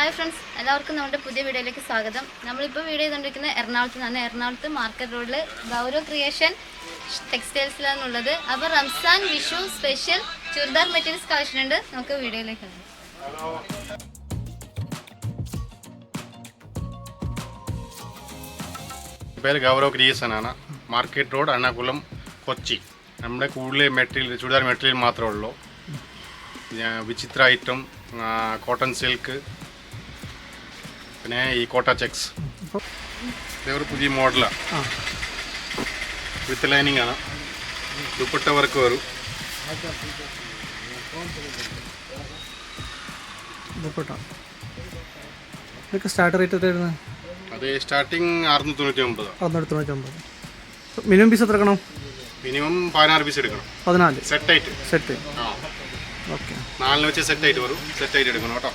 Hi friends എല്ലാവർക്കും നമ്മുടെ പുതിയ വീഡിയോയിലേക്ക് സ്വാഗതം. നമ്മളിപ്പോൾ വീഡിയോ ചെയ്തുകൊണ്ടിരിക്കുന്നത് എറണാകുളത്ത് നിന്നാണ്. എറണാകുളത്ത് മാർക്കറ്റ് റോഡിൽ ഗൗരവ് ക്രിയേഷൻ ടെക്സ്റ്റൈൽസിലാണുള്ളത് അപ്പോൾ റംസാൻ വിഷു സ്പെഷ്യൽ ചുരിദാർ മെറ്റീരിയൽസ് കളക്ഷനുണ്ട് നമുക്ക് വീഡിയോയിലേക്ക് പേര് ഗൗരവ് ക്രിയേഷൻ ആണ്. Market road Ernakulam Kochi. നമ്മുടെ കൂടുതൽ മെറ്റീരിയൽ ചുരിദാർ മെറ്റീരിയൽ മാത്രമേ ഉള്ളൂ. വിചിത്ര ഐറ്റം കോട്ടൺ സിൽക്ക് പിന്നെ ഈ കോട്ട ചെക്സ്. ഇതൊരു ഒരു പുതിയ മോഡലാണ് വിത്ത് ലൈനിങ് ആണ്. ദുപ്പട്ട വർക്ക് വരും ദുപ്പട്ട. ഇതൊക്കെ സ്റ്റാർട്ട് റേറ്റ് എത്രയായിരുന്നു? അത് സ്റ്റാർട്ടിങ് അറുന്നൂറ്റി തൊണ്ണൂറ്റി ഒമ്പത് അറുന്നൂറ്റി തൊണ്ണൂറ്റൊമ്പത് മിനിമം പീസ് എത്ര എടുക്കണം മിനിമം പതിനാറ് പീസ് എടുക്കണം. പതിനാല്. സെറ്റ് ആയിട്ട് സെറ്റ് ആ. ഓക്കെ നാലിന് വെച്ച് സെറ്റ് ആയിട്ട് വരും. സെറ്റ് ആയിട്ട് എടുക്കണം കേട്ടോ.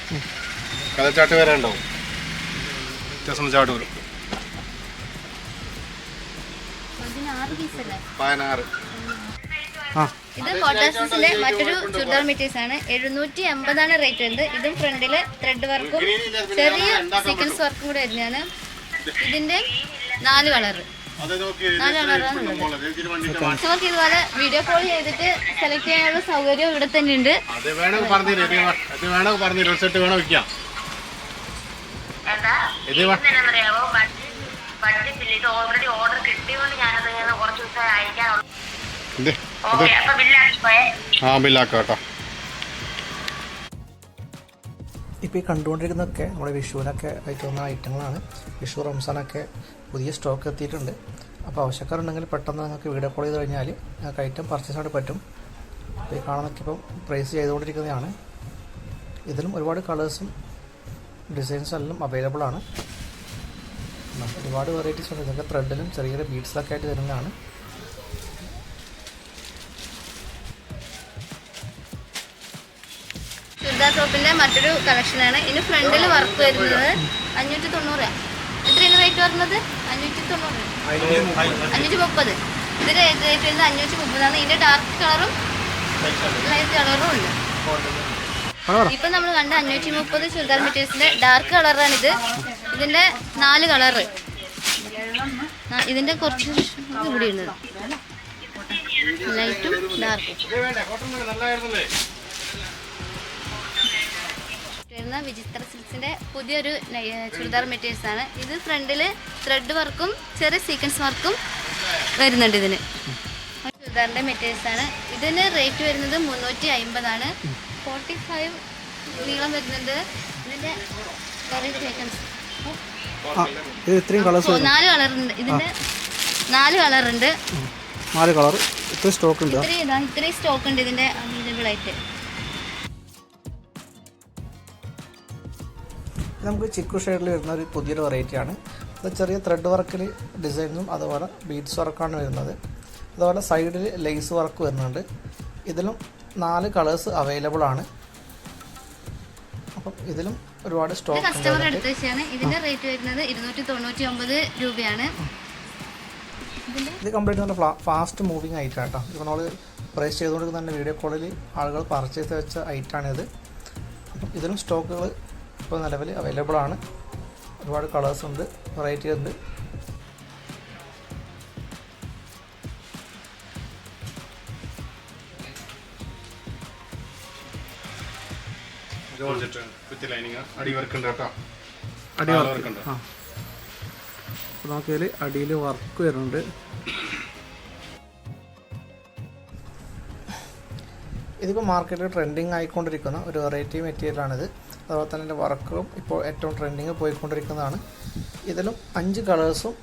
വരെ ഉണ്ടാവും. വ്യത്യാസം ചാട്ട് വരും. പതിനാറ് ഇത് കോട്ടാസിന്റെ മറ്റൊരു ചുരിദാർ മെറ്റീരിയൽസ് ആണ്. എഴുന്നൂറ്റി എൺപതാണ് റേറ്റ് വരുന്നത്. ഇതും ഫ്രണ്ടിൽ ത്രെഡ് വർക്കും ചെറിയ സീക്വൻസ് വർക്കും കൂടെ വരുന്നതാണ്. ഇതിന്റെ നാല് കളർ നാല് കസ്റ്റമർക്ക് ഇതുപോലെ വീഡിയോ കോൾ ചെയ്തിട്ട് സെലക്ട് ചെയ്യാനുള്ള സൗകര്യം ഇവിടെ തന്നെ ഉണ്ട്. അറിയാവോ ഇത് ഓൾറെഡി ഓർഡർ കിട്ടിയോണ്ട് ഞാനത് ഇങ്ങനെ കുറച്ച് ദിവസം അയക്കാനുള്ളൂ ഇത് ഓക്കെ അപ്പൊ ബില്ലാക്കി പോയേ. ആ ബില്ലാക്കാം കേട്ടോ. ഇപ്പോൾ ഈ കണ്ടുകൊണ്ടിരിക്കുന്നൊക്കെ നമ്മുടെ വിഷുവിനൊക്കെ ആയിട്ട് വന്ന ഐറ്റങ്ങളാണ്. വിഷു റംസാനൊക്കെ പുതിയ സ്റ്റോക്ക് എത്തിയിട്ടുണ്ട്. അപ്പോൾ ആവശ്യക്കാരുണ്ടെങ്കിൽ പെട്ടെന്ന് നിങ്ങൾക്ക് വീഡിയോ കോൾ ചെയ്ത് കഴിഞ്ഞാൽ നിങ്ങൾക്ക് ഐറ്റം പർച്ചേസ് ആയിട്ട് പറ്റും. അപ്പോൾ ഈ കാണുന്നൊക്കെ ഇപ്പം പ്രൈസ് ചെയ്തുകൊണ്ടിരിക്കുന്നതാണ്. ഇതിലും ഒരുപാട് കളേഴ്സും ഡിസൈൻസും എല്ലാം അവൈലബിൾ ആണ്. ഒരുപാട് വെറൈറ്റീസ് ഉണ്ട്. ഇതൊക്കെ ത്രെഡിലും ചെറിയ ചെറിയ ബീഡ്സിലൊക്കെ ആയിട്ട് തരുന്നതാണ്. ചുരിദാർ ടോപ്പിന്റെ മറ്റൊരു കളക്ഷനാണ് ഇനി ഫ്രണ്ടിൽ വർക്ക് വരുന്നത് അഞ്ഞൂറ്റി തൊണ്ണൂറ് എത്രയാണ് റേറ്റ് വരുന്നത്? അഞ്ഞൂറ്റി തൊണ്ണൂറ് അഞ്ഞൂറ്റി മുപ്പത് ഇതിന് റേറ്റ് വരുന്നത് അഞ്ഞൂറ്റി മുപ്പതാണ് ഇതിന്റെ ഡാർക്ക് കളറും ലൈറ്റ് കളറും ഉണ്ട്. ഇപ്പൊ നമ്മൾ കണ്ട അഞ്ഞൂറ്റി മുപ്പത് ചുരിദാർ മെറ്റീരിയൽസിന്റെ ഡാർക്ക് ഇത് ഇതിന്റെ നാല് കളറ് ഇതിന്റെ കുറച്ച് ഇവിടെ ഉണ്ട് ലൈറ്റും ഡാർക്കും വരുന്ന വിചിത്ര സിൽക്സിന്റെ പുതിയൊരു ചുരിദാർ മെറ്റീരിയൽസ് ആണ്. ഇത് ഫ്രണ്ടിൽ ത്രെഡ് വർക്കും ചെറിയ സീക്വൻസ് വർക്കും വരുന്നുണ്ട് ഇതിന്. ചുരിദാറിന്റെ മെറ്റീരിയൽസ് ആണ്. ഇതിന് റേറ്റ് വരുന്നത് മുന്നൂറ്റി അമ്പതാണ്. ഫോർട്ടി ഫൈവ് നീളം വരുന്നുണ്ട്. ഇതിന്റെ സീക്വൻസ് ആ ഇത് കളർ ഉണ്ട് നാല് ഇതിന്റെ നാല് കളറുണ്ട് നാല് കളർ ഇത്ര സ്റ്റോക്ക് ഉണ്ട്. ഇത്രയും ഇതാ ഇത്രയും സ്റ്റോക്ക് ഉണ്ട് ഇതിന്റെ അവൈലബിൾ ആയിട്ട്. നമുക്ക് ചിക്കു ഷെയ്ഡിൽ വരുന്ന ഒരു പുതിയൊരു വെറൈറ്റിയാണ് അത് ചെറിയ ത്രെഡ് വർക്കിൽ ഡിസൈനും അതുപോലെ ബീഡ്സ് വർക്കാണ് വരുന്നത്. അതുപോലെ സൈഡിൽ ലേസ് വർക്ക് വരുന്നുണ്ട്. ഇതിലും നാല് കളേഴ്സ് അവൈലബിൾ ആണ്. അപ്പം ഇതിലും ഒരുപാട് സ്റ്റോക്ക് കസ്റ്റമർ എടുത്ത വെച്ചാണ്. ഇതിന്റെ റേറ്റ് വരുന്നത് ഇരുന്നൂറ്റി തൊണ്ണൂറ്റി ഒമ്പത് രൂപയാണ് ഇത് കംപ്ലീറ്റ് നല്ല ഫാസ്റ്റ് മൂവിങ് ഐറ്റം കേട്ടോ ഇപ്പോൾ നമ്മൾ പ്രൈസ് ചെയ്തുകൊണ്ടിരിക്കുന്ന തന്നെ വീഡിയോ കോളിൽ ആളുകൾ പർച്ചേസ് വെച്ച ഐറ്റാണിത് അപ്പം ഇതിലും സ്റ്റോക്കുകൾ ഇപ്പോൾ നിലവിൽ അവൈലബിൾ ആണ്. ഒരുപാട് കളേഴ്സ് ഉണ്ട് വെറൈറ്റി ഉണ്ട്. ജോർജറ്റ് വിത്ത് ലൈനിങ് അടി വർക്ക് ഉണ്ട് കേട്ടോ. അടി വർക്ക് ഉണ്ട്. അപ്പോൾ അടിയിൽ വർക്ക് വരുന്നുണ്ട്. ഇതിപ്പോൾ മാർക്കറ്റിൽ ട്രെൻഡിങ് ആയിക്കൊണ്ടിരിക്കുന്ന ഒരു വെറൈറ്റി മെറ്റീരിയലാണിത് അതുപോലെ തന്നെ എന്റെ വർക്കും ഇപ്പോൾ ഏറ്റവും ട്രെൻഡിങ് പോയിക്കൊണ്ടിരിക്കുന്നതാണ്. ഇതിലും അഞ്ച് കളേഴ്സും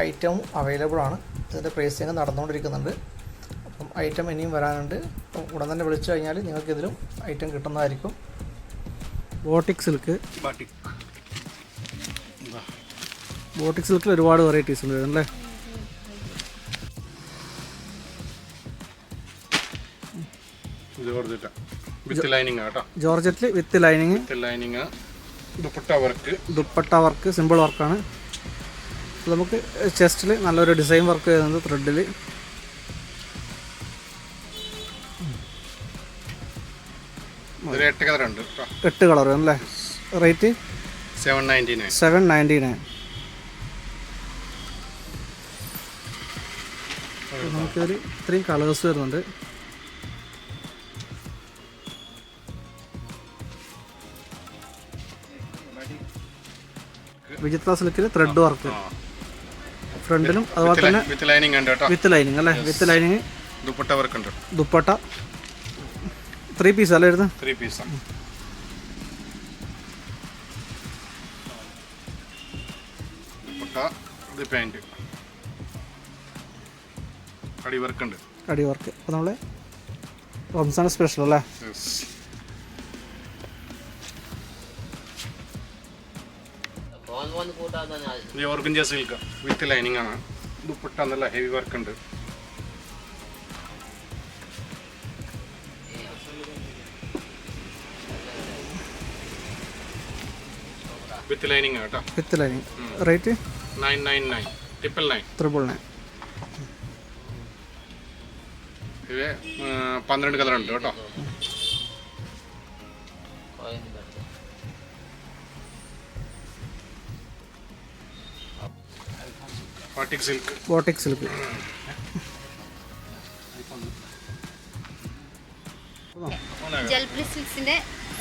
ഐറ്റവും അവൈലബിൾ ആണ്. ഇതിന്റെ പ്രൈസിങ് നടന്നുകൊണ്ടിരിക്കുന്നുണ്ട്. അപ്പം ഐറ്റം ഇനിയും വരാനുണ്ട്. അപ്പം ഉടൻ തന്നെ വിളിച്ചു കഴിഞ്ഞാൽ നിങ്ങൾക്കിതിലും ഐറ്റം കിട്ടുന്നതായിരിക്കും. Batik silk. ബാട്ടിക്. ബോട്ടിക് സിൽക്കിൽ ഒരുപാട് വെറൈറ്റീസ് ഉണ്ട് അല്ലേ ജോർജറ്റ് വിത്ത് ലൈനിങ് കേട്ടോ. ജോർജറ്റിൽ with lining. Lining dupatta work. Dupatta work simple വർക്കാണ്. നമുക്ക് ചെസ്റ്റിൽ നല്ലൊരു ഡിസൈൻ വർക്ക് ചെയ്യുന്നത് ത്രെഡിൽ എട്ട് കളർ അല്ലേ? Rate? Seven ninety nine seven ninety nine നമുക്കൊരു ഇത്രയും കളേഴ്സ് വരുന്നുണ്ട്. വിചിത്ര സിൽക്കിൽ ത്രെഡ് വർക്ക് ഫ്രണ്ടിലും അതുപോലെ തന്നെ വിത്ത് ലൈനിങ് ഉണ്ട് കേട്ടോ. വിത്ത് ലൈനിങ് അല്ലേ? വിത്ത് ലൈനിങ് ദുപ്പട്ട വർക്ക് ഉണ്ട്. ദുപ്പട്ട. ത്രീ പീസ് അല്ലേ ത്രീ പീസ് ഇത് പാന്റ് അടി വർക്ക് ഉണ്ട് അടി വർക്ക് അപ്പോൾ നമ്മൾ റംസാൻ സ്പെഷ്യൽ അല്ലേ ഓർഗഞ്ച സിൽക്ക് വിത്ത് ലൈനിങ് ആണ്. ദുപ്പട്ട നല്ല ഹെവി വർക്ക് ഉണ്ട്. വിത്ത് ലൈനിങ് കേട്ടോ. With lining rate nine nine nine. Triple nine triple nine ഇത് പന്ത്രണ്ട് കളർ ഉണ്ട് കേട്ടോ സിൽക്ക് സിൽക്ക് ജൽപ്രി സിൽക്സിന്റെ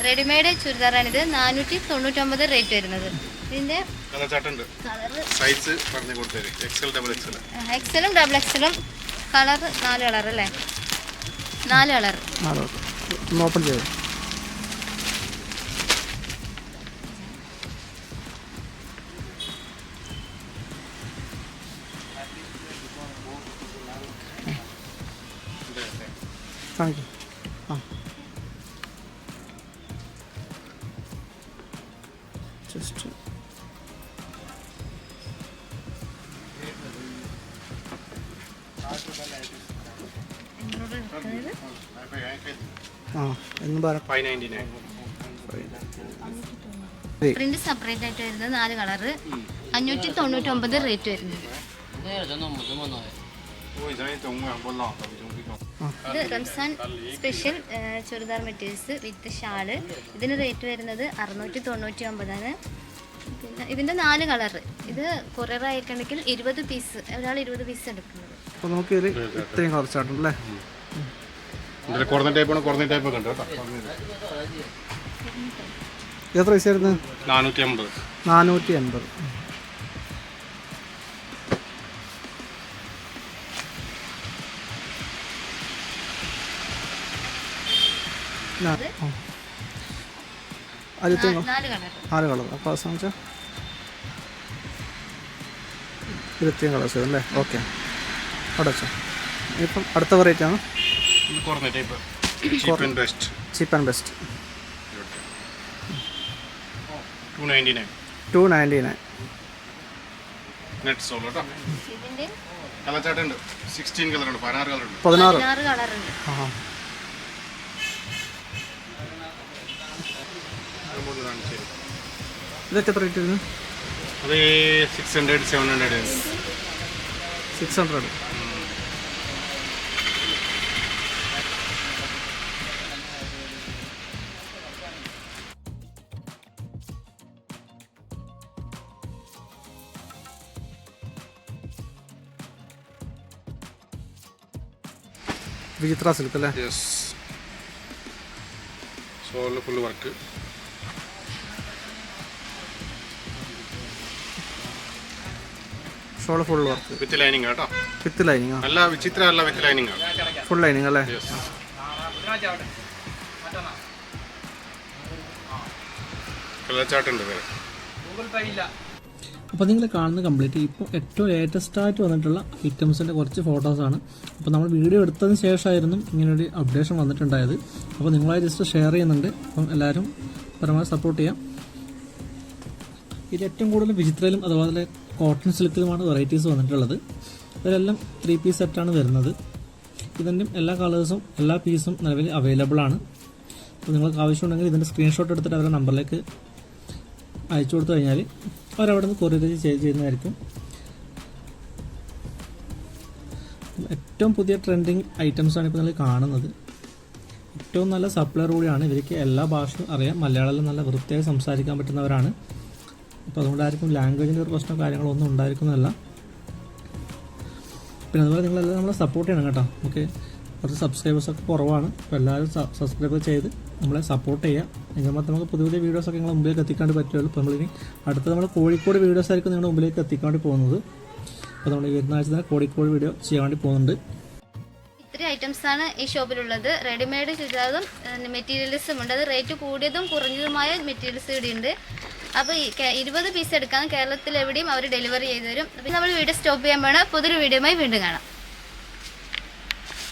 റെഡിമെയ്ഡ് ചുരിദാറാണിത്. നാനൂറ്റി തൊണ്ണൂറ്റൊമ്പത് റേറ്റ് വരുന്നത്. ഇതിന്റെ കളർ ചാട്ടുണ്ട് കളറ്? സൈസ് പറഞ്ഞു കൊടുത്തരും. എക്സൽ ഡബിൾ എക്സൽ എക്സലും ഡബിൾ എക്സലും കളർ നാല് കളർ അല്ലേ? നാല് കളർ ഓപ്പൺ ചെയ്തു? കാണിക്കും ആ. ജസ്റ്റ് ആ എന്ന് പറ. പ്രിന്റ് സെപ്പറേറ്റ് ആയിട്ട് വരുന്നത് നാല് കളറ്. അഞ്ഞൂറ്റി തൊണ്ണൂറ്റൊമ്പത് റേറ്റ് വരുന്നത് ഇത് Ramzan special churidar materials with shawl ഇതിന് റേറ്റ് വരുന്നത് അറുന്നൂറ്റി തൊണ്ണൂറ്റി ഒമ്പതാണ് പിന്നെ ഇതിന്റെ നാല് കളറ്. ഇത് കൊറിയർ ആയിട്ടുണ്ടെങ്കിൽ ഇരുപത് പീസ് ഒരാൾ ഇരുപത് പീസ് എടുക്കുന്നത്. അപ്പോൾ നമുക്ക് ഇതിൽ ഇത്രയും കുറച്ചാട്ടുണ്ട് അല്ലേ? ഇതിൽ കുറഞ്ഞ ടൈപ്പാണ് കുറഞ്ഞ ടൈപ്പ് ഒക്കെ ഉണ്ട് കേട്ടോ. എത്ര പൈസ ആയിരുന്നു? നാനൂറ്റി അമ്പത് നാനൂറ്റി നാ- നാല് കളർ. അപ്പോൾ അവസാനം വെച്ചാൽ ഇരുപത്തിയും കളേഴ്സ് അല്ലേ ഓക്കെ. അവിടെ വെച്ചോ. ഇപ്പം അടുത്ത വെറൈറ്റി ആണ്? കുറഞ്ഞ type cheap and best cheap and best two ninety nine two ninety nine net soul കേട്ടോ ഇതിന്റെ കളർ ചാട്ടുണ്ട് സിക്സ്റ്റീൻ കളർ ഉണ്ട്. പതിനാറ്. കളർ ഉണ്ട്. പതിനാറ് കളറുണ്ട് ആ. ഇതൊക്കെ എത്ര വരുന്നു അത് six hundred seven hundred six hundred Vichitra silk അല്ലേ? Yes full work shawl full work with lining കേട്ടോ. വിത്ത് ലൈനിങ് വിചിത്ര അല്ല വിത്ത് ലൈനിങ് ഫുൾ ലൈനിങ് അല്ലേ? ഉണ്ട് കളർ ചാട്ടുണ്ട് വേറെ അപ്പോൾ നിങ്ങൾ കാണുന്നത് കംപ്ലീറ്റ് ഇപ്പോൾ ഏറ്റവും ലേറ്റസ്റ്റ് ആയിട്ട് വന്നിട്ടുള്ള ഐറ്റംസിന്റെ കുറച്ച് ഫോട്ടോസാണ് അപ്പോൾ നമ്മൾ വീഡിയോ എടുത്തതിന് ശേഷമായിരുന്നു ഇങ്ങനൊരു അപ്ഡേഷൻ വന്നിട്ടുണ്ടായത്. അപ്പോൾ നിങ്ങളായി ജസ്റ്റ് ഷെയർ ചെയ്യുന്നുണ്ട്. അപ്പം എല്ലാവരും പരമാവധി സപ്പോർട്ട് ചെയ്യാം. ഇത് ഏറ്റവും കൂടുതൽ വിചിത്രയിലും അതുപോലെ കോട്ടൺ സിൽക്കിലുമാണ് വെറൈറ്റീസ് വന്നിട്ടുള്ളത്. ഇതിലെല്ലാം ത്രീ പീസ് സെറ്റാണ് വരുന്നത്. ഇതിന്റെ എല്ലാ കളേഴ്സും എല്ലാ പീസും നിലവിൽ അവൈലബിൾ ആണ്. അപ്പോൾ നിങ്ങൾക്ക് ആവശ്യമുണ്ടെങ്കിൽ ഇതിന്റെ സ്ക്രീൻഷോട്ട് എടുത്തിട്ട് അവരുടെ നമ്പറിലേക്ക് അയച്ചു കൊടുത്തു കഴിഞ്ഞാൽ അവരവിടെ നിന്ന് കൊറിയർ ചെയ്യുന്നതായിരിക്കും. ഏറ്റവും പുതിയ ട്രെൻഡിങ് ഐറ്റംസാണ് ഇപ്പോൾ നിങ്ങൾ കാണുന്നത്. ഏറ്റവും നല്ല സപ്ലയർ കൂടിയാണ് ഇവർക്ക് എല്ലാ ഭാഷയും അറിയാം. മലയാളം നല്ല വൃത്തിയായി സംസാരിക്കാൻ പറ്റുന്നവരാണ്. അപ്പോൾ അതുകൊണ്ടായിരിക്കും ലാംഗ്വേജിന്റെ ഒരു പ്രശ്നം കാര്യങ്ങളൊന്നും ഉണ്ടായിരിക്കുന്നതല്ല. പിന്നെ അതുപോലെ നിങ്ങളെല്ലാം നമ്മളെ സപ്പോർട്ട് ചെയ്യണം കേട്ടോ. നമുക്ക് കുറച്ച് സബ്സ്ക്രൈബേഴ്സൊക്കെ കുറവാണ്. അപ്പോൾ എല്ലാവരും സബ്സ്ക്രൈബ് ചെയ്ത് നമ്മളെ സപ്പോർട്ട് ചെയ്യുക എങ്കിൽ മാത്രം നമുക്ക് പുതിയ പുതിയ വീഡിയോസൊക്കെ നിങ്ങളുടെ മുമ്പിലേക്ക് എത്തിക്കാണ്ട് പറ്റുള്ളൂ അപ്പോൾ നമ്മളിനി അടുത്ത നമ്മൾ കോഴിക്കോട് വീഡിയോസ് ആയിരിക്കും നിങ്ങളുടെ മുമ്പിലേക്ക് എത്തിക്കാണ്ട് പോകുന്നത്. അപ്പോൾ നമ്മൾ വരുന്ന ആഴ്ച തന്നെ കോഴിക്കോട് വീഡിയോ ചെയ്യാൻ വേണ്ടി പോകുന്നുണ്ട്. ഇത്രയും ഐറ്റംസ് ആണ് ഈ ഷോപ്പിലുള്ളത് റെഡിമെയ്ഡ് ചുരിദാറും മെറ്റീരിയൽസും ഉണ്ട്. അത് റേറ്റ് കൂടിയതും കുറഞ്ഞതുമായ മെറ്റീരിയൽസ് ഇവിടെ ഉണ്ട്. അപ്പോൾ ഇരുപത് പീസ് എടുക്കാൻ കേരളത്തിൽ എവിടെയും അവർ ഡെലിവറി ചെയ്തു തരും അപ്പോൾ നമ്മൾ വീഡിയോ സ്റ്റോപ്പ് ചെയ്യാൻ വേണം പുതിയൊരു വീഡിയോയുമായി വീണ്ടും കാണാം.